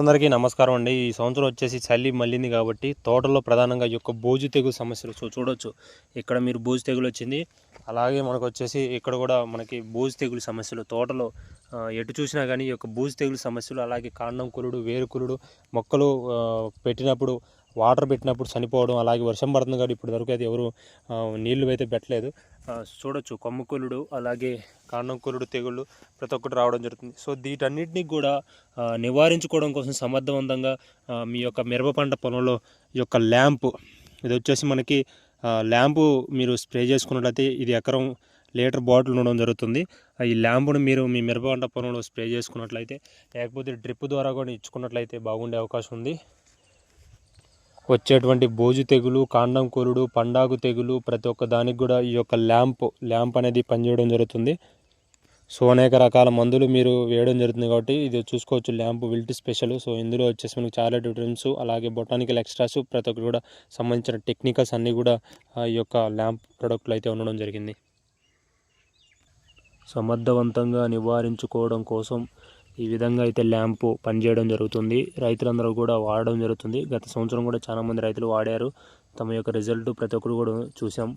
అందరికీ నమస్కారం అండి. ఈ సంవత్సరం వచ్చేసి చలి మళ్ళింది కాబట్టి తోటలో ప్రధానంగా ఈ యొక్క బోజు తెగులు సమస్యలు సో చూడొచ్చు. ఇక్కడ మీరు బూజు తెగులు వచ్చింది. అలాగే మనకు వచ్చేసి ఇక్కడ కూడా మనకి బూజు తెగులు సమస్యలు తోటలో ఎటు చూసినా కానీ ఈ యొక్క బూజు తెగులు సమస్యలు అలాగే కాండం కురుడు వేరు కురుడు మొక్కలు పెట్టినప్పుడు వాటర్ పెట్టినప్పుడు చనిపోవడం అలాగే వర్షం పడుతుంది కాబట్టి ఇప్పుడు వరకు అయితే ఎవరు నీళ్ళు అయితే పెట్టలేదు. చూడొచ్చు కొమ్ము అలాగే కాండంకులుడు తెగుళ్ళు ప్రతి ఒక్కటి రావడం జరుగుతుంది. సో వీటన్నిటిని కూడా నివారించుకోవడం కోసం సమర్థవంతంగా మీ యొక్క మిరప పంట పొలంలో ఈ యొక్క ల్యాంపు ఇది వచ్చేసి మనకి ల్యాంపు మీరు స్ప్రే చేసుకున్నట్లయితే ఇది ఎకరం లీటర్ బాటిల్ ఉండడం జరుగుతుంది. ఆ, ఈ ల్యాంపును మీరు మీ మిరప పంట పొలంలో స్ప్రే చేసుకున్నట్లయితే లేకపోతే డ్రిప్ ద్వారా కూడా ఇచ్చుకున్నట్లయితే బాగుండే అవకాశం ఉంది. వచ్చేటువంటి బోజు తెగులు కాండం కూరుడు పండాగు తెగులు ప్రతి ఒక్క దానికి కూడా ఈ యొక్క ల్యాంప్ ల్యాంప్ అనేది పనిచేయడం జరుగుతుంది. సో అనేక రకాల మందులు మీరు వేయడం జరుగుతుంది కాబట్టి ఇది చూసుకోవచ్చు. Lamp wilt special. సో ఇందులో వచ్చేసి మనకి చాలా డిఫరెన్స్ అలాగే బొటానికల్ ఎక్స్ట్రాస్ ప్రతి ఒక్కటి కూడా సంబంధించిన టెక్నికల్స్ అన్నీ కూడా ఈ యొక్క ల్యాంప్ ప్రొడక్ట్లు అయితే ఉండడం జరిగింది. సమర్థవంతంగా నివారించుకోవడం కోసం ఈ విధంగా అయితే ల్యాంపు పనిచేయడం జరుగుతుంది. రైతులందరూ కూడా వాడడం జరుగుతుంది. గత సంవత్సరం కూడా చాలామంది రైతులు వాడారు. తమ యొక్క రిజల్ట్ ప్రతి ఒక్కరు కూడా చూసాం